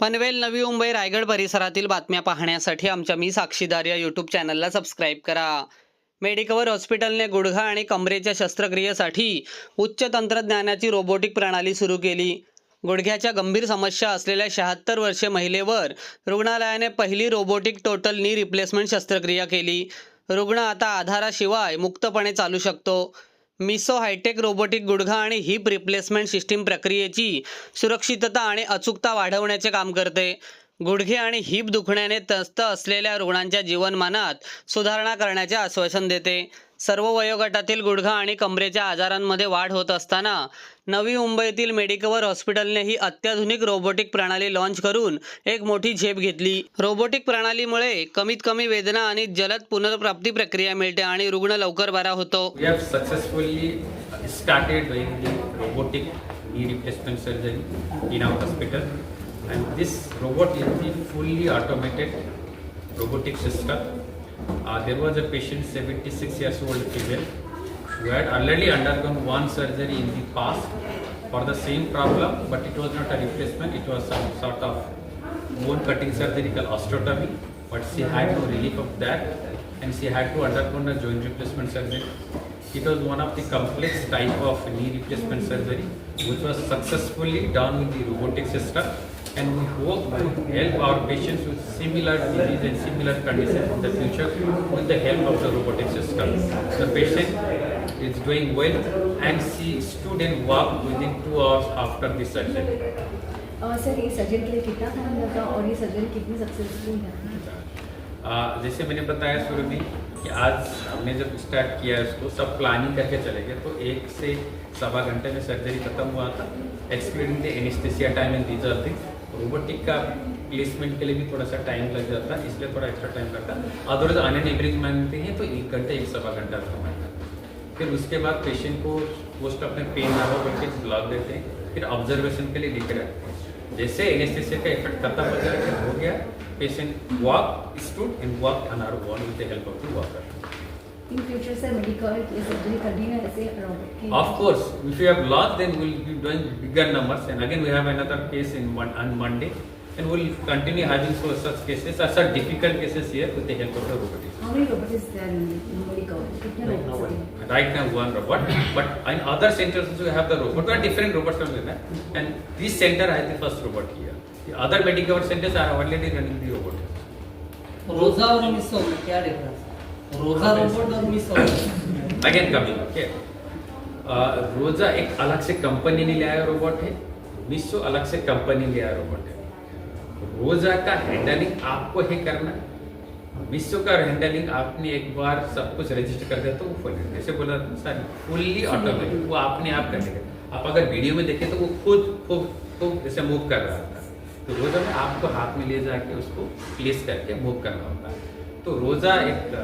पनवेल नवी मुंबई रायगड परिसरातील बातम्या पाहण्यासाठी आमच्या मी साक्षीदार या यूट्यूब चॅनलला सबस्क्राईब करा. मेडिकवर हॉस्पिटलने गुडघा आणि कमरेच्या शस्त्रक्रियेसाठी उच्च तंत्रज्ञानाची रोबोटिक प्रणाली सुरू केली. गुडघ्याच्या गंभीर समस्या असलेल्या शहात्तर वर्षे महिलेवर रुग्णालयाने पहिली रोबोटिक टोटल नी रिप्लेसमेंट शस्त्रक्रिया केली. रुग्ण आता आधाराशिवाय मुक्तपणे चालू शकतो. मिसो हायटेक रोबोटिक गुडघा आणि हिप रिप्लेसमेंट सिस्टीम प्रक्रियेची सुरक्षितता आणि अचूकता वाढवण्याचे काम करते. गुडघे आणि हिप दुखण्याने त्रस्त असलेल्या रुग्णांच्या जीवनमानात सुधारणा करण्याचे आश्वासन देते. सर्व वयोगटातील गुडघा आणि कमरेच्या आजारांमध्ये वाढ होत असताना नवी मुंबईतील मेडिकवर हॉस्पिटलने ही अत्याधुनिक रोबोटिक प्रणाली लॉन्च करून एक मोठी झेप घेतली. रोबोटिक प्रणालीमुळे कमीत कमी वेदना आणि जलद पुनर्प्राप्ती प्रक्रिया मिळते आणि रुग्ण लवकर बरा होतो. We have successfully started doing the robotic knee replacement surgery in our hospital. And this robot is the fully automated robotic system. Uh, there was a patient, 76 years old female, who had already undergone one surgery in the past for the same problem, but it was not a replacement, it was some sort of bone cutting surgical osteotomy. But she had no relief of that, and she had to undergo a joint replacement surgery. It was one of the complex type of knee replacement surgery, which was successfully done with the robotic system. And we hope to help our patients with similar disease and similar conditions in the future with the help of the robotic system. The patient is doing well, and she stood and walked within two hours after the surgery. Sir ये surgery के लिए कितना time लगा और ये surgery कितनी successful है जैसे मैंने बताया शुरू में कि आज हमने जब स्टार्ट किया इसको सब प्लानिंग करके चले गए तो एक से सवा घंटे में सर्जरी खत्म हुआ था excluding the anaesthesia time and these are thing robotic का प्लेसमेंट के लिए भी थोड़ा सा टाइम लग जाता है इसलिए थोड़ा एक्स्ट्रा टाइम लगता। है अदरवाइज़ ऑन एन एवरेज मांगते हैं तो एक घंटे, एक सवा घंटा समय फिर उसके बाद पेशेंट को पोस्ट अपने पेन ना हो करके ब्लॉक देते हैं, फिर ऑब्जर्वेशन के लिए लेकर रखते हैं। जैसे एनेस्थेसिया का इफ़ेक्ट खत्म हो हो गया patient walk stood and walk our wall with the help of the walker future sir medical ये सर्जरी करनी है ऐसे रोबोट की Of course, if you have lost, then we'll be doing bigger numbers. And again, we have another case in mon- on Monday, and we'll continue having so, such cases, uh, such difficult cases here with the help of the robotics. Is there in medical कितने Right now, robot one- right now one robot, but in other centers also we have the robot. There are different robots from there, and this center has the first robot here. The other medical centers are already running the robot. रोजा और मिसो में क्या difference रोजा robot और मिसो again coming okay Roja एक अलग से company ने लिया रोबोट है मिसो अलग से कंपनी ने लिया रोबोट है। रोजा का हैंडलिंग आपको ही करना मिसो का हैंडलिंग आपने एक बार सब कुछ रजिस्टर कर दिया तो वो फुल जैसे बोला सर फुल्ली ऑटोमेटिक वो अपने आप करने का आप अगर वीडियो में देखें तो वो खुद खुद खुद जैसे मूव कर रहा था तो रोजा में आपको हाथ में ले जाके उसको प्लेस करके मूव करना होता है। तो रोजा एक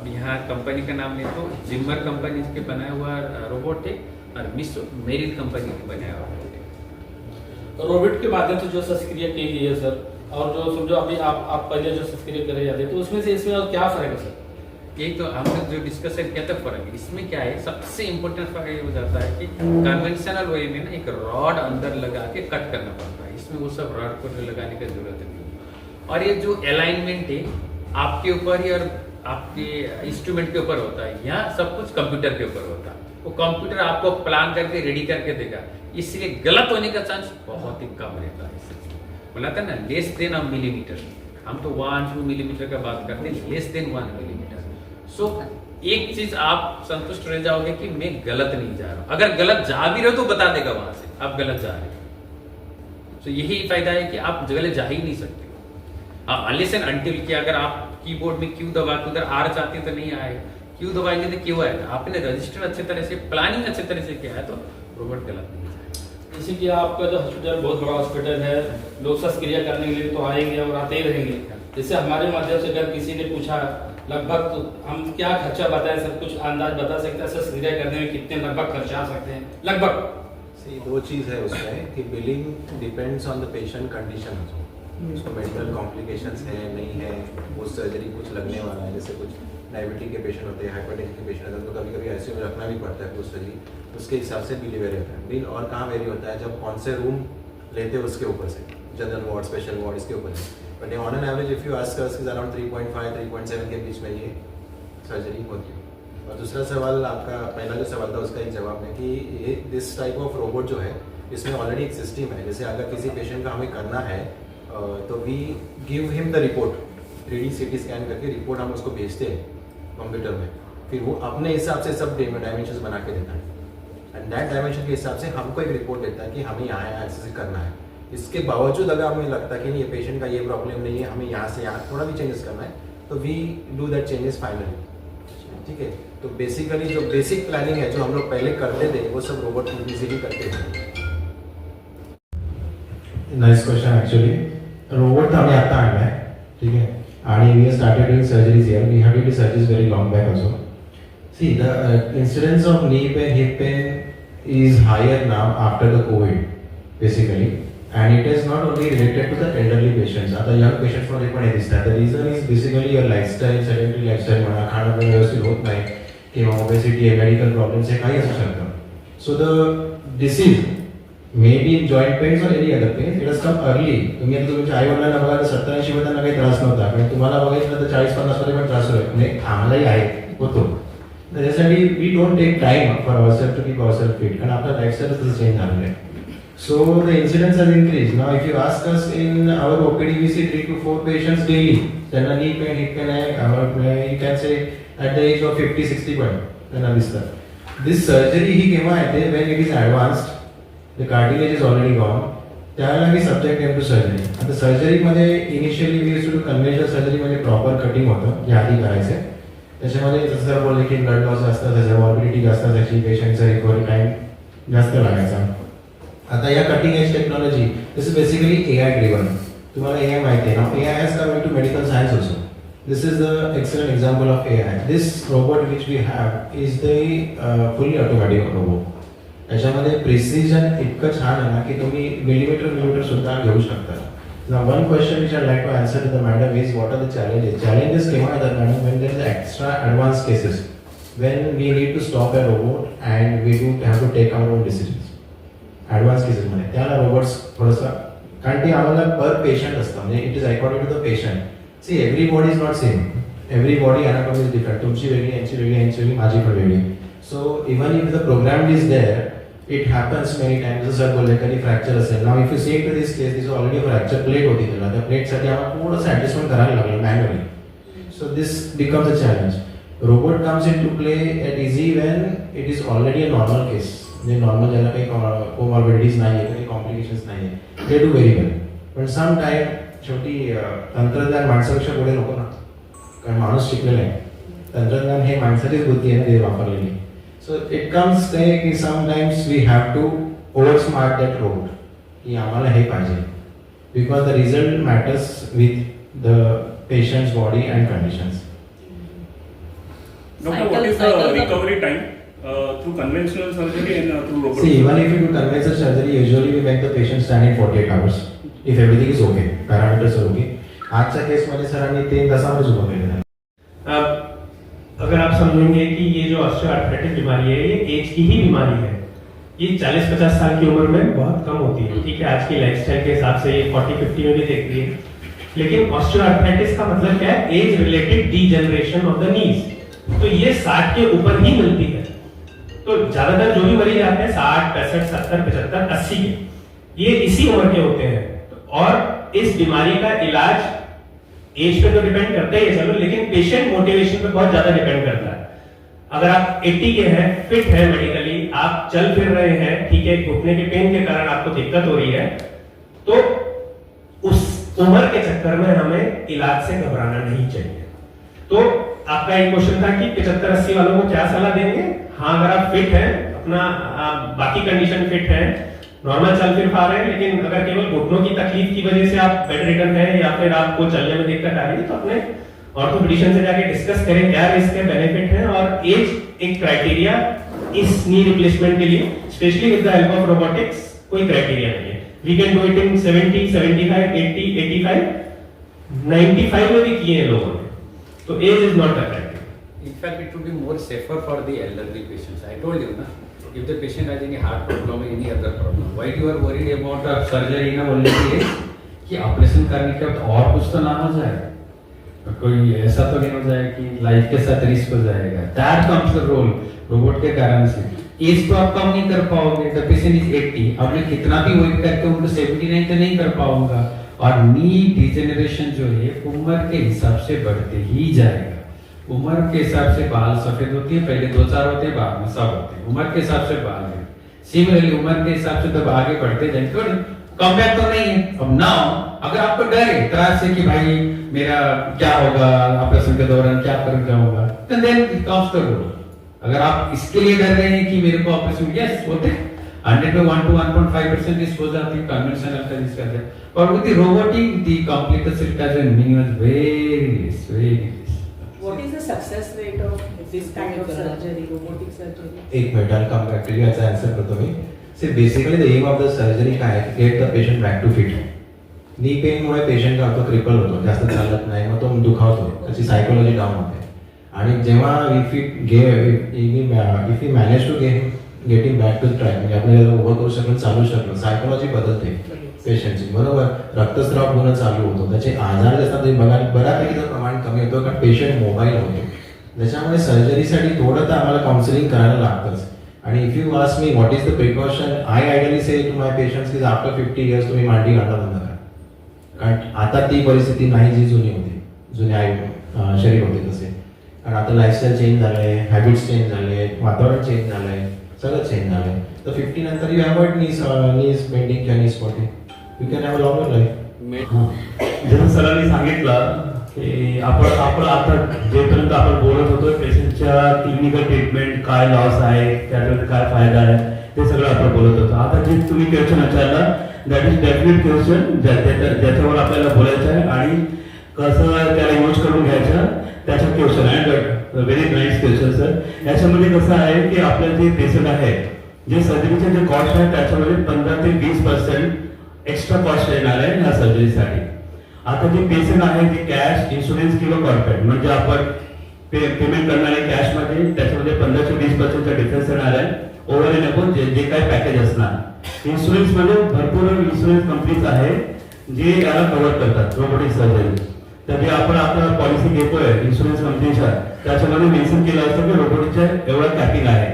अब यहाँ कंपनी का नाम ले तो जिम्मर कंपनी के बनाया हुआ रोबोट है और मिसो मेरिल कंपनी के बनाया हुआ रोबोट है रोबोट के माध्यम से जो शस्त्रक्रिया की गई है सर और जो समझो अभी आप आप पहले जो शस्त्रक्रिया करे जाते तो उसमें से इसमें और क्या फ़र्क है सर यही तो हम लोग जो डिस्कशन किया था फ़र्क है इसमें क्या है सबसे इम्पोर्टेंट फ़र्क ये हो जाता है कि कन्वेंशनल वे में ना एक रॉड अंदर लगा के कट करना पड़ता है। इसमें वो सब रॉड को लगाने की ज़रूरत नहीं और ये जो अलाइनमेंट है आपके ऊपर ही और आपके इंस्ट्रूमेंट के ऊपर होता है यहाँ सब कुछ कंप्यूटर के ऊपर होता है। वो कंप्यूटर आपको प्लान करके रेडी करके देगा। इसलिए गलत होने का चांस बहुत ही कम रहता है बोला था ना लेस देन अ मिलीमीटर हम तो वन टू मिलीमीटर का बात करते हैं less than one millimetre so एक चीज़ आप संतुष्ट रह जाओगे कि मैं गलत नहीं जा रहा। अगर गलत जा भी रहे हो तो बता देगा वहाँ से, आप गलत जा रहे हो। सो यही फ़ायदा है कि आप गलत जा ही नहीं सकते। अनलेस एंड अनटिल कि अगर आप कीबोर्ड में क्यू दबा के उधर आर चाहते हैं तो नहीं आएगा क्यू दबाएँगे तो क्यों आएगा? आपने रजिस्टर अच्छे तरह से प्लानिंग अच्छे तरह से किया है तो रोबोट गलत नहीं जैसे कि आपका जो हॉस्पिटल बहुत बड़ा हॉस्पिटल है लोग शस्त्रक्रिया करने के लिए तो आएँगे और आते ही रहेंगे। जैसे हमारे माध्यम से अगर किसी ने पूछा लगभग तो हम क्या खर्चा बताएँ सब कुछ अंदाज बता सकते हैं शस्त्रक्रिया करने में कितने लगभग खर्चा आ सकते हैं? लगभग। दो चीज़ है उसमें कि billing depends on the patient condition उसको मेडिकल कॉम्प्लिकेशंस है, नहीं है, वो सर्जरी कुछ लगने वाला है, जैसे कुछ डायबिटीज़ के पेशेंट होते हैं हाइपरटेंशन के पेशेंट होते हैं तो कभी कभी ऐसे में रखना भी पड़ता है कुछ सर्जरी उसके हिसाब से बिल वेरी होता है। बिल और कहाँ वेरी होता है? जब कौन से रूम लेते हैं उसके ऊपर से जनरल वार्ड स्पेशल वार्ड इसके ऊपर है but on an average if you ask us is around 3.5 3.7 के बीच में ये सर्जरी होती है। और दूसरा सवाल आपका, पहला जो सवाल था, उसका एक जवाब है कि ये दिस टाइप ऑफ़ रोबोट जो है, इसमें ऑलरेडी एक सिस्टम है। जैसे अगर किसी पेशेंट का हमें करना है तो we give him the report three D C T scan करके रिपोर्ट हम उसको भेजते हैं कंप्यूटर में। फिर वो अपने हिसाब से सब डायमेंशन बना के देता है। एंड दैट डायमेंशन के हिसाब से हमको एक रिपोर्ट देता है कि हमें यहाँ एक्सेस करना है। इसके बावजूद अगर हमें लगता है कि नहीं, ये पेशेंट का ये प्रॉब्लम नहीं है, हमें यहाँ से यहाँ थोड़ा भी चेंजेस करना है तो we do that changes finally ठीक है? तो बेसिकली जो बेसिक प्लानिंग है, जो हम लोग पहले करते थे, वो सब रोबोट इजीली करते थे। नाईस क्वेश्चन ॲक्च्युली रोबोट आम्ही आता आणलाय ठीक आहे? आणि we are started doing surgeries year we have two surgeries very long back also see the incidence of knee pain hip pain is higher now after the COVID basically and it is not only related to the elderly patients आता young पेशंट्समध्ये पण हे दिसतात. The reason is basically your lifestyle sedentary lifestyle म्हणा खाणं पण व्यवस्थित होत नाही किंवा ओबेसिटी आहे मेडिकल प्रॉब्लेम्स हे काही असू शकतं so the disease may be joint pains और any other pains it come early तुम्ही आता तुमच्या आई वडिलांना बघा तर सत्तर ऐंशी त्यांना काही त्रास नव्हता. पण तुम्हाला बघायचं तर चाळीस पन्नासमध्ये पण त्रास होईल म्हणजे आम्हालाही आहे होतो. त्याच्यासाठी we don't take time for our self to keep our self fit कारण आपलं लाईफस्टाईल तसं चेंज झालेलं आहे. So the incidence has increase now if you ask us in our OPD we see three two four patients daily त्यांना knee pain hit pain आहे you can say at the age of fifty sixty point त्यांना दिसतात. This surgery ही केव्हा येते? When it is advanced the cartilage is already gone त्यावेळेला मी subject them to surgery आता सर्जरीमध्ये इनिशियली वी टू कन्व्हेन्शनल सर्जरीमध्ये प्रॉपर कटिंग होतं जे आधी करायचं. त्याच्यामध्ये जसं सर बोलले की ब्लड लॉस जास्त त्याच्या मॉर्बिडिटी जास्त त्याची पेशंटचा रिकव्हरी टाईम जास्त लागायचा. आता या cutting edge technology this is basically A I driven तुम्हाला ए आय माहिती आहे. ना A I has come to medical science also this is the excellent example of A I this robot which we have is the fully automatic robot त्याच्यामध्ये precision इतकं छान आहे ना की तुम्ही मिलीमीटर मिलीमीटर सुद्धा घेऊ शकता. ना one question which I'd like to the madam is madam is what challenges challenges challenges? केव्हा येतात madam when there is extra advanced cases. When we need to stop a robot and we do have to take our own advance केसेसमध्ये त्याला robots थोडंसं कारण ते आम्हाला पर patient असतं. म्हणजे it is according to the patient see every body is not same every body anatomy is different तुमची वेगळी यांची वेगळी यांची वेगळी माझी पण वेगळी. So even if the programme is there it happens many times जर बोलले कधी फ्रॅक्चर असेल. Now if you same to this case this already fracture plate होती त्याला त्या प्लेटसाठी आम्हाला थोडंसं ॲडजस्टमेंट करायला लागलं manually so this becomes a challenge robot comes in to play at easy when it is already a normal case म्हणजे normal ज्याला काही कोमॉर्बिडिटीज नाही आहे काही कॉम्प्लिकेशन्स नाही आहे ते डू व्हेरी वेल पण सम टाईम शेवटी तंत्रज्ञान माणसापेक्षा पुढे नको ना. कारण माणूस शिकलेला आहे. तंत्रज्ञान हे माणसाचीच बुद्धी आहे ना ते वापरलेली. सो इट कम्स ते की sometimes we have to over smart that robot की आम्हाला हे पाहिजे because the result matters with the patient's body and conditions Doctor, what is the recovery time uh, through conventional surgery and uh, through robotic? See, even if you do conventional surgery, usually we make the patient stand in 48 hours. If everything is okay, parameters are okay. आजच्या केसमध्ये सरांनी तीन तासामध्येच उभं केलेलं आहे अगर आप समझेंगे कि ये जो ऑस्टियोआर्थराइटिस बीमारी है, ये एज की ही बीमारी है, ये 40-50 साल की उम्र में बहुत कम होती है, ठीक है? आज की लाइफस्टाइल के हिसाब से ये 40-50 में भी देखती है लेकिन ऑस्टियोआर्थराइटिस का मतलब क्या है? Age related degeneration of the knees तो ये 60 के ऊपर ही मिलती है। तो ज़्यादातर जो भी मरीज़ आते हैं, साठ, पैंसठ, सत्तर, पचहत्तर, अस्सी ये इसी उम्र के होते हैं। और इस बीमारी का इलाज एज पे तो डिपेंड करता ही है चलो लेकिन पेशेंट मोटिवेशन पे बहुत ज़्यादा डिपेंड करता है। अगर आप 80 के हैं फिट है मेडिकली आप चल फिर रहे हैं, ठीक है, घुटने के पेन के कारण आपको दिक्कत हो रही है तो उस उम्र के चक्कर में हमें इलाज से घबराना नहीं चाहिए। तो आपका एक क्वेश्चन था कि पिछहत्तर अस्सी वालों को क्या सलाह देंगे? हाँ अगर आप फिट हैं, अपना बाकी कंडीशन फिट है नॉर्मल चल फिर पा रहे हैं लेकिन अगर केवल घुटनों की तकलीफ़ की वजह से आप बेड रिटर्न है या फिर आपको चलने में दिक्कत आ रही है तो अपने ऑर्थोपेडिशियन से जाके डिस्कस करें क्या रिस्क है बेनिफिट है और एज एक क्राइटेरिया इस नी रिप्लेसमेंट के लिए specially with the help of robotics कोई क्राइटेरिया नहीं है। We can do it in 70 75 80 85 95 में भी किए हैं लोगों ने। तो age is not a criteria In fact, it would be more safer for the elderly patients. I told you, na, if the patient has any heart problem or any other problem, why you are worried about a surgery? ना बोलने के लिए कि operation करने के बाद और कुछ तो ना हो जाए। कोई ऐसा तो नहीं हो जाए कि लाइफ के साथ रिस्क हो जाएगा। That comes the role robot के कारण से। एज तो आप कम नहीं कर पाओगे। द पेशेंट इज़ 80 अब मैं कितना भी वेट करके उनको 79 तो नहीं कर पाऊँगा। और नी डिजेनरेशन जो है उम्र के हिसाब से बढ़ते ही जाएगा। उम्र के हिसाब से बाल सफ़ेद होती है, पहले दो चार होते हैं, बाद में सब होते हैं। उम्र के हिसाब से बाल है। सिमिलरली उम्र के हिसाब से तब आगे बढ़ते जाएँगे। कम बैक तो नहीं है। अब नाउ अगर आपको डर है त्रास है कि भाई, मेरा क्या होगा ऑपरेशन के दौरान क्या कर जाऊँगा तो then it comes the role अगर आप इसके लिए डर रहे हैं कि मेरे को ऑपरेशन यस होते हंड्रेड में one two one point five percent risk हो जाती है कन्वेंशनल का है। और विद रोबोटिक दी कॉम्प्लिकेशन का जो minimum very very success rate of this kind of surgery, robotic surgery? एक minute I'll come back to you याचा आन्सर करतो मी see basically the aim of the surgery काय आहे? Get the patient back to fit knee पेनमुळे patient काय होतो cripple होतो. जास्त चालत नाही मग तो दुखावतो. त्याची सायकोलॉजी डाऊन होते. आणि जेव्हा if you get if you manage to get getting back to track म्हणजे आपल्याला उभं करू शकलं चालू शकलं सायकोलॉजी बदलते. पेशंटची बरोबर? रक्तस्राव होणं चालू होतो. त्याचे आजार जे असतात ते बघायला बऱ्यापैकी तर प्रमाण कमी होतं. कारण पेशंट मोबाईल होतो. त्याच्यामुळे सर्जरीसाठी थोडं तर आम्हाला काउन्सिलिंग करायला लागतंच. आणि if you ask me what is the precaution I ideally say to my patients is after fifty years तुम्ही मांडी घालणं बंद करा. कारण आता ती परिस्थिती नाही जी जुनी होती. जुने आई शरीर होते तसे. कारण आता लाईफस्टाईल चेंज झालंय हॅबिट्स चेंज झाले वातावरण चेंज झालंय सगळं चेंज झालंय. तर फिफ्टी नंतर you have knees knees bending किंवा knees spotting you can have longer life जसं सरांनी सांगितलं की आपण आपण आता जेपर्यंत आपण बोलत होतो पेशंटच्या क्लिनिकल ट्रीटमेंट काय लॉस आहे त्याच्यामध्ये काय फायदा आहे ते सगळं आपण बोलत होतो. आता जे तुम्ही क्वेश्चन विचारला दॅट इज डेफिनेट क्वेश्चन ज्याच्यावर आपल्याला बोलायचं आहे आणि कसं त्याला यूज करून घ्यायचं त्याचा क्वेश्चन आहे. व्हेरी नाईस क्वेश्चन सर याच्यामध्ये कसं आहे की आपलं जे पेशंट आहे जे सर्जरीचे जे कॉस्ट आहे त्याच्यामध्ये पंधरा ते वीस पर्सेंट एक्स्ट्रा कॉस्ट येणार आहे ह्या सर्जरीसाठी आता जे पेशंट आहे ते कॅश इन्शुरन्स किंवा कॉर्पोरेट म्हणजे आपण पे पेमेंट करणार आहे कॅशमध्ये त्याच्यामध्ये पंधरा ते वीस पर्सेंटचा डिफरन्स येणार आहे. ओव्हर एन अबोव जे जे काही पॅकेज असणार. इन्शुरन्समध्ये भरपूर इन्शुरन्स कंपनीज आहे जे याला कव्हर करतात रोबोटिक सर्जरी तर जे आपण आता पॉलिसी घेतोय इन्शुरन्स कंपनीच्या त्याच्यामध्ये मेन्शन केलं असतं की रोबोटिकच्या एवढं कॅपिंग आहे.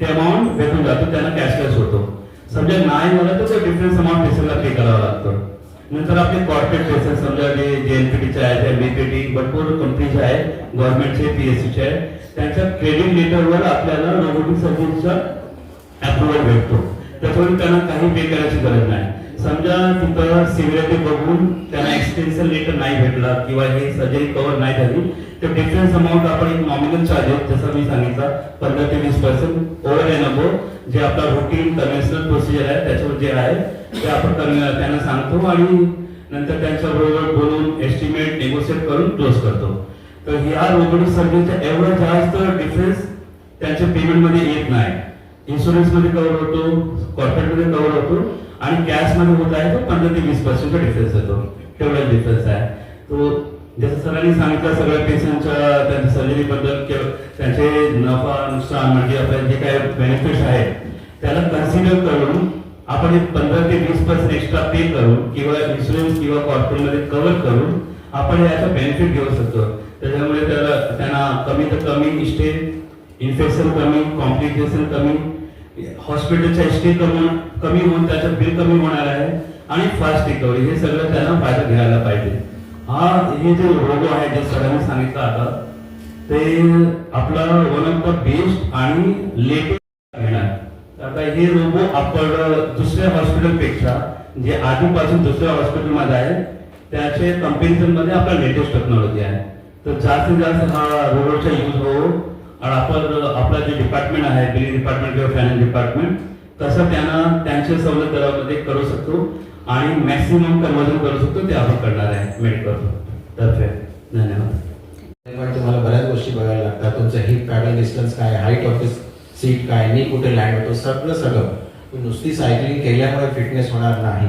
ते अमाऊंट भेटून जातो त्यांना कॅशलेस होतो. समजा नाही झालं तर तो डिफरन्स अमाऊंट पेशंटला पे करावा लागतो. नंतर आपले कॉर्पोरेट पेशंट समजा जे जेएनपीटीचे आहेत बीपीटी भरपूर कंपनीचे आहेत गव्हर्नमेंटचे पीएससीचे आहेत त्यांच्या क्रेडिट लेटरवर आपल्याला रोबोटिक सर्जरीचा अप्रुव्हल भेटतो. त्याच्यामुळे त्यांना काही पे करायची गरज नाही. समजा तिथं सिव्हिरिटी बघून त्यांना एक्सटेन्शन लेटर नाही भेटला किंवा हे सर्जरी कव्हर नाही झाली तर डिफरन्स अमाऊंट आपण एक नॉमिनल चार्जेस जसं मी सांगितलं पंधरा ते वीस पर्सेंट ओव्हर एन अबो जे आपला रुटीन कन्व्हेन्शनल प्रोसिजर आहे त्याच्यावर जे आहे ते आपण त्यांना सांगतो आणि नंतर त्यांच्याबरोबर बोलून एस्टिमेट नेगोशिएट करून क्लोज करतो. तर ह्या रोबोटिक सर्जरीचा एवढा जास्त डिफरन्स त्यांच्या पेमेंटमध्ये येत नाही. इन्शुरन्समध्ये कव्हर होतो कॉर्पोरेटमध्ये कव्हर होतो आणि कॅशमध्ये होत आहे तो पंधरा ते वीस पर्सेंटचा डिफरन्स होतो तेवढा डिफरन्स आहे. तो जसं सरांनी सांगितलं सगळ्या पेशंटच्या त्यांच्या सर्जरी बद्दल किंवा त्यांचे नफा नुकसान म्हणजे आपले जे काय बेनिफिट्स आहेत त्याला कन्सिडर करून आपण एक पंधरा ते वीस पर्सेंट एक्स्ट्रा पे करून किंवा इन्शुरन्स किंवा कॉर्पोरेटमध्ये कव्हर करून आपण याचा बेनिफिट घेऊ शकतो. त्याच्यामुळे त्याला त्यांना कमी तर कमी इस्टे इन्फेक्शन कमी कॉम्प्लिकेशन कमी हॉस्पिटलच्या स्टे कमी कमी होऊन त्याचं बिल कमी होणार आहे आणि फास्ट रिकव्हरी. हे सगळं त्यांना फायदा घ्यायला पाहिजे. हा हे जे रोगो आहे जे सरांनी सांगितलं आता ते आपला वन ऑफ द बेस्ट आणि लेटेस्ट घेणार. आता हे रोबो आपण दुसऱ्या हॉस्पिटलपेक्षा जे आधीपासून दुसऱ्या हॉस्पिटलमध्ये आहे त्याचे कंपॅरिझनमध्ये आपला लेटेस्ट टेक्नॉलॉजी आहे. तर जास्तीत जास्त हा रोबोटचा यूज हो आणि आपण आपलं जे डिपार्टमेंट आहे बिलिंग डिपार्टमेंट किंवा फायनान्स डिपार्टमेंट तसं त्यांना त्यांच्या सवलत दरामध्ये करू शकतो आणि मॅक्सिमम कन्वर्जन करू शकतो ते आपण करणार आहे मेडिकल तर्फे धन्यवाद. पण तुम्हाला बऱ्याच गोष्टी बघायला लागतात. तुमचं हिप पॅडल डिस्टन्स काय हाईट ऑफ सीट काय नी कुठे लँड होतो सगळं सगळं. नुसती सायकलिंग केल्यामुळे फिटनेस होणार नाही.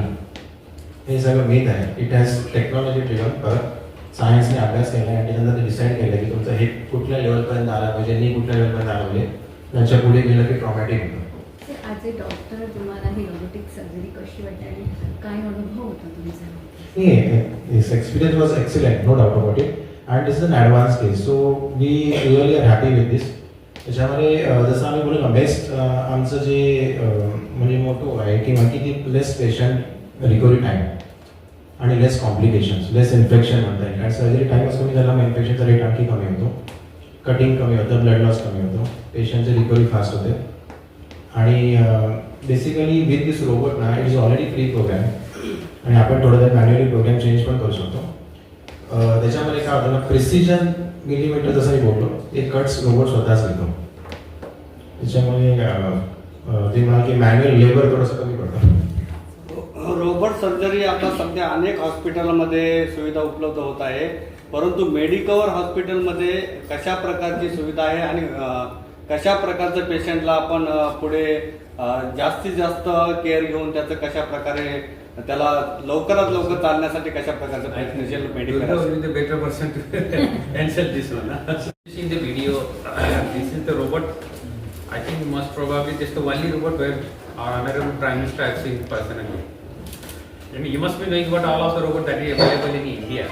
हे सगळं मीत आहे. इट हॅज टेक्नॉलॉजी ड्रिव्हन परत सायन्सने अभ्यास केला आणि त्यानंतर डिसाईड केलं की तुमचं हिप कुठल्या लेवलपर्यंत आला पाहिजे नी कुठल्या लेवलपर्यंत आला पाहिजे त्याच्या पुढे गेलं की ट्रॉमॅटिक होतं. ए डॉक्टर तुम्हाला ही रोबोटिक सर्जरी कशी काय अनुभव तुमचा? are happy with this. त्याच्यामध्ये जसं आम्ही बोललो ना बेस्ट आमचं जे म्हणजे मोठो आहे किंवा की लेस पेशंट रिकव्हरी टाईम आणि लेस कॉम्प्लिकेशन्स लेस इन्फेक्शन म्हणता येईल. आणि सर्जरी टाईमच कमी झाला मग इन्फेक्शनचा रेट आणखी कमी होतो. कटिंग कमी होतं ब्लड लॉस कमी होतो. पेशंटचे रिकवरी फास्ट होते. आणि बेसिकली विथ दिस रोबोट ना it is already free programme आणि आपण थोडं त्यात मॅन्युअली प्रोग्राम चेंज पण करू शकतो. त्याच्यामध्ये काय होतं ना प्रिसिजन मिलीमीटर जसं मी बोललो ते कट्स रोबोट स्वतःच घेतो. त्याच्यामुळे ते म्हणाल की मॅन्युअल लेबर थोडंसं कमी पडतं. रोबोट सर्जरी आता सध्या अनेक हॉस्पिटलमध्ये सुविधा उपलब्ध होत आहे. परंतु मेडिकवर हॉस्पिटलमध्ये कशा प्रकारची सुविधा आहे आणि कशा प्रकारचं पेशंटला आपण पुढे जास्तीत जास्त केअर घेऊन त्याचं कशा प्रकारे त्याला लवकरात लवकर चालण्यासाठी कशा प्रकारचं प्रयत्न असेल medical video this is robot I think must probably just only robot where honourable prime minister personally I mean, you must be knowing about all of the robots that is available in India.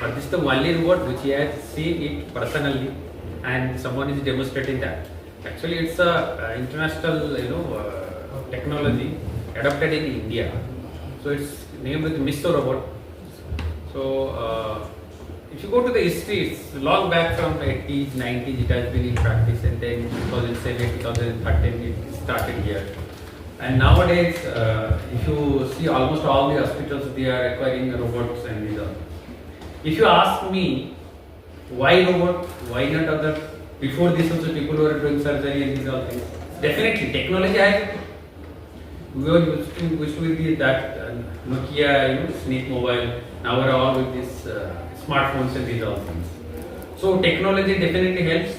But this is the only robot which he has seen it personally, and someone is demonstrating that. Actually, it's a uh, international, you know, uh, technology adopted in India. So it's named with Misto robot. So uh, if you go to the history, it's long back from 80s, 90s, it has been in practice, and then 2007, 2013, it started here. And nowadays, uh, if you see almost all the hospitals, they are acquiring robots and these all. If you ask me, why robot? Why not other? Before this, also people were doing surgery and these all things. Definitely, technology has. We were used to, used be that uh, Nokia, you know, Snake Mobile. Now we're all with these uh, smartphones and these all things. So technology definitely helps,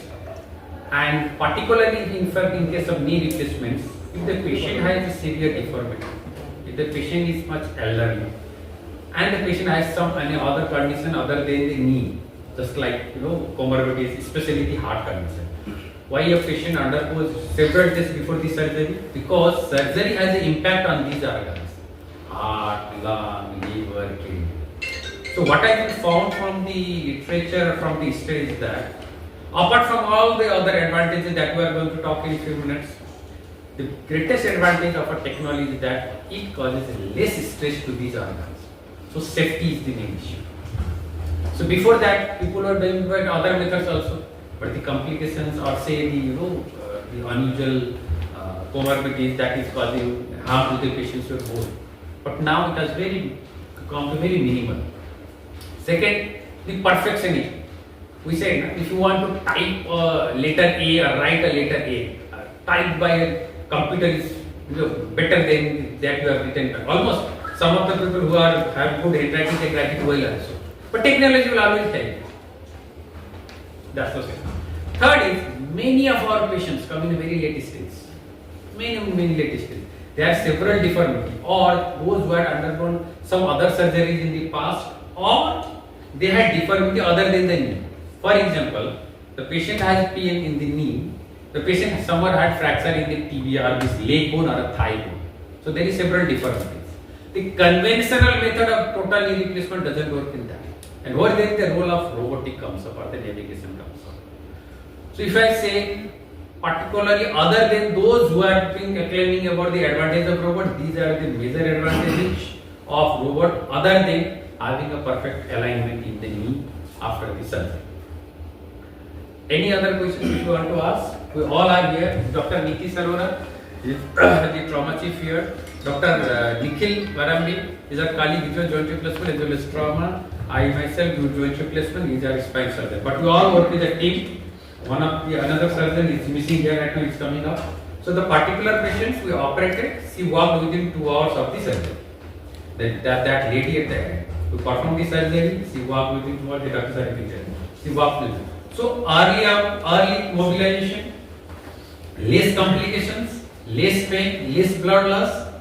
and particularly in fact in case of knee replacements, if the patient has a severe deformity, if the patient is much elderly, and the patient has some any other condition other than the knee, just like you know comorbidities, especially the heart condition. Why a patient undergoes several tests before the surgery? Because surgery has an impact on these organs, heart, lung, liver, kidney. So what I found from the literature, from the history is that apart from all the other advantages that we are going to talk in a few minutes, the greatest advantage of a technology is that it causes less stress to these organs. So safety is the main issue. So before that, people were doing by other methods also, but the complications or say the you know uh, the unusual uh, comorbidities that is causing harm to the patients were more. But now it has very come to very minimal. Second, the perfectionism. We say if you want to type a letter A or write a letter A, uh, typed by a computer is you know, better than that you have written. Almost some of the people who are have good handwriting they write it well also. But technology will always help. That's the second. Third is many of our patients come in a very late stage. Many, many late stage. There are several deformity or those who had undergone some other surgeries in the past or they had deformity other than the knee. For example, the patient has pain in the knee, the patient somewhere had fracture in the or this leg bone or a thigh bone. So there is several deformities. The conventional method of total knee replacement doesn't work in that. And over there the role of robotic comes up or the navigation comes up. So if I say particularly other than those who are claiming about the advantage of robot, these are the major advantages of robot other than having a perfect alignment in the knee after the surgery. Any other questions you want to ask? We all are here. Dr. Niti Sarora is the trauma chief here. Dr. uh, Nikhil Varambi is our colleague, visual joint replacement as well as trauma. I myself do joint replacement, he is our spine surgeon. But we all work with a team. One of the another surgeon is missing here right now, is coming up. So the particular patients we operated, she walked within two hours of the surgery. That, that, that lady at the end, to perform the surgery, she walked within two hours, the doctor said. She walked within. So early, early mobilization, less complications, less pain, less blood loss,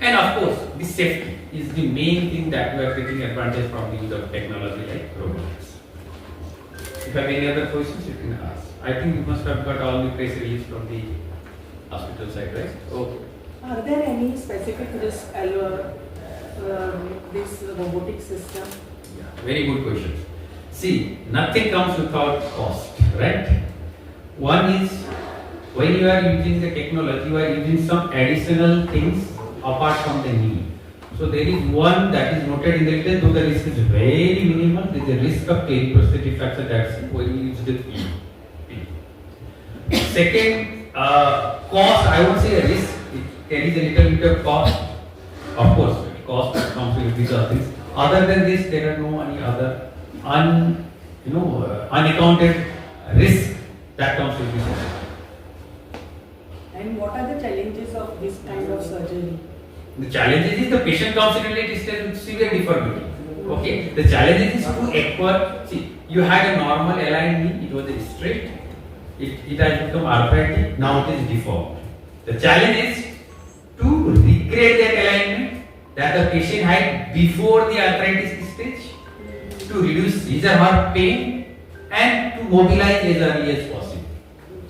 and of course, the safety is the main thing that we are taking advantage from the use of technology like robotics. If you have any other questions, you can ask. I think you must have got all the press release from the hospital side, right? Okay. Are there any specific risk allo- uh, this robotic system? Yeah, very good question. See, nothing comes without cost, right? One is when you are using the technology, you are using some additional things apart from the need. So there is one that is noted in the written, though the risk is very minimal, there is a risk of periprosthetic fracture that's when you use the pin. Second, uh, cost, I won't say a risk, it carries a little bit of cost. Of course, cost comes with these other things. Other than this, there are no any other un, you know, uh, unaccounted risk that comes with this. And what are the challenges of this kind of surgery? The challenges is the patient comes in late stage severe deformity. Okay, the challenge is to acquire. See, you had a normal aligned knee, it was straight. It, it has become arthritic, now it is deformed. The challenge is to recreate that alignment that the patient had before the arthritis stage to reduce his her pain and to mobilize as early as possible.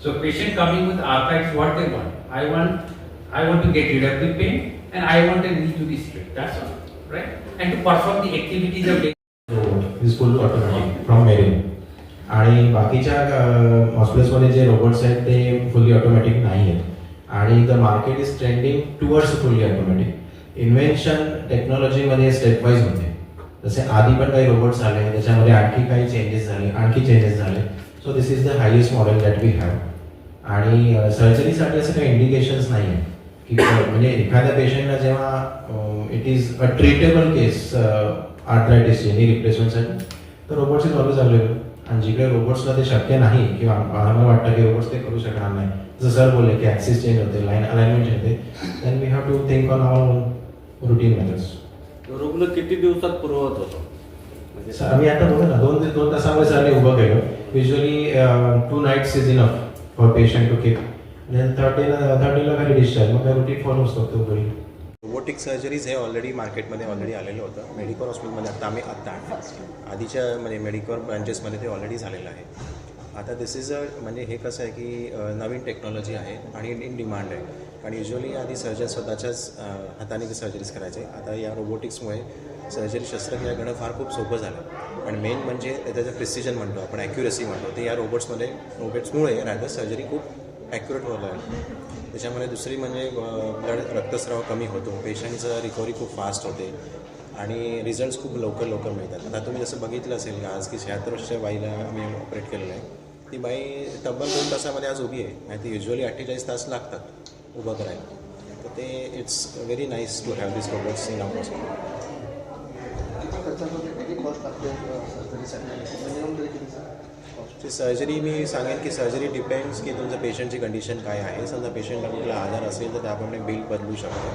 So patient coming with arthritis, what they want? I want, I want to get rid of the pain and I want the knee to be straight. That's all, right? And to perform the activities of daily robot is full automatic from आणि बाकीच्या हॉस्पिटल्समध्ये जे robots आहेत ते fully automatic नाही आहेत आणि the market is trending towards fully automatic invention टेक्नॉलॉजीमध्ये स्टेप वाईज होते जसे आधी पण काही रोबोट्स आले त्याच्यामध्ये आणखी काही चेंजेस झाले आणखी चेंजेस झाले so this is the highest model that we have आणि सर्जरीसाठी असं काही इंडिकेशन्स नाही आहे की म्हणजे एखाद्या पेशंटला जेव्हा it is a treatable case आर्थरायटिसची knee रिप्लेसमेंटसाठी तर रोबोट्स इज ऑलवेज अवेलेबल आणि जिकडे रोबोट्सला ते शक्य नाही किंवा आम्हाला वाटतं की रोबोट्स ते करू शकणार नाही जसं सर बोलले की ॲक्सिस चेंज होते लाईन अलाइनमेंट चेंज होते then we have to think on our routine methods रुग्ण किती दिवसात पुरवत होतो? म्हणजे सर आम्ही आता बघा ना दोन दोन तासामध्ये सरने उभं केलं. Usually two nights is enough for patient to keep थर्टीला थर्टीला खाली डिस्चार्ज मग काय रुटीन फॉलो करतो घरी. रोबोटिक सर्जरीज हे ऑलरेडी मार्केटमध्ये ऑलरेडी आलेलं होतं. मेडिकल हॉस्पिटलमध्ये आता आम्ही आत्ता आणलं आधीच्या म्हणजे मेडिकल ब्रांचेसमध्ये ते ऑलरेडी झालेलं आहे. आता दिस इज अ म्हणजे हे कसं आहे की नवीन टेक्नॉलॉजी आहे आणि इन डिमांड आहे. कारण युजली आधी सर्जन स्वतःच्याच हाताने ते सर्जरीज करायचे. आता या रोबोटिक्समुळे सर्जरी शस्त्रक्रिया करणं फार खूप सोपं झालं. पण मेन म्हणजे त्याचं प्रिसिजन म्हणतो आपण ॲक्युरेसी म्हणतो. ते या रोबोट्समध्ये रोबोट्समुळे राहतं सर्जरी खूप ॲक्युरेट होत. आहे त्याच्यामुळे दुसरी म्हणजे ब्लड रक्तस्राव कमी होतो. पेशंटचं रिकव्हरी खूप फास्ट होते. आणि रिझल्ट्स खूप लवकर लवकर मिळतात. आता तुम्ही जसं बघितलं असेल का आज की शहात्तर वर्षाच्या बाईला आम्ही ऑपरेट केलेलं आहे. ती बाई तब्बल दोन तासामध्ये आज उभी आहे. आणि ती युजली अठ्ठेचाळीस तास लागतात. उभं करायला. तर ते it's very nice to have this robots in our hospital ती सर्जरी मी सांगेन की सर्जरी डिपेंड्स की तुमचं पेशंटची कंडिशन काय आहे. समजा पेशंटला कुठला आजार असेल तर आपण एक बिल बदलू शकतो.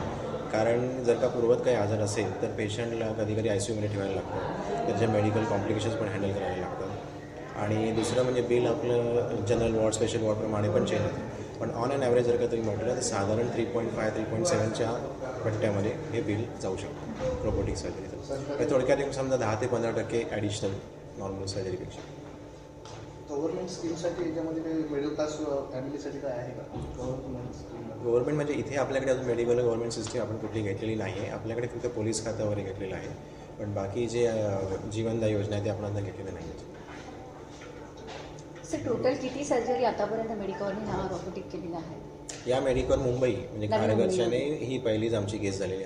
कारण जर का पूर्वत काही आजार असेल तर पेशंटला कधी कधी आय सी यूमध्ये ठेवायला लागतं. त्याचे मेडिकल कॉम्प्लिकेशन्स पण हँडल करायला लागतात. आणि दुसरं म्हणजे बिल आपलं जनरल वॉर्ड स्पेशल वॉर्डप्रमाणे पण चेंज होतं. पण ऑन अँड ॲव्हरेज जर का तुम्ही म्हटलं तर साधारण three point five three point सेवनच्या पट्ट्यामध्ये हे बिल जाऊ शकतं रोबोटिक सर्जरीचं थोडक्यात येऊन समजा दहा ते पंधरा टक्के ॲडिशनल नॉर्मल सर्जरीपेक्षा गव्हर्नमेंट स्कीमसाठी याच्यामध्ये काही मिडल क्लास फॅमिलीसाठी काय आहे का? गव्हर्नमेंट स्कीम गव्हर्नमेंट म्हणजे इथे आपल्याकडे अजून मेडिकल गव्हर्नमेंट सिस्टीम आपण कुठली घेतलेली नाही आहे आपल्याकडे फक्त पोलीस खातं वगैरे घेतलेलं आहे. पण बाकी जे अं, जीवनदा योजना आहे ते आपण आता घेतलेलं नाही आहेत सर टोटल किती सर्जरी आतापर्यंत मेडिकलने हा रोबोटिक केलेला आहे या मेडिकल मुंबई म्हणजे नवी मुंबई. ही पहिलीच आमची केस झालेली आहे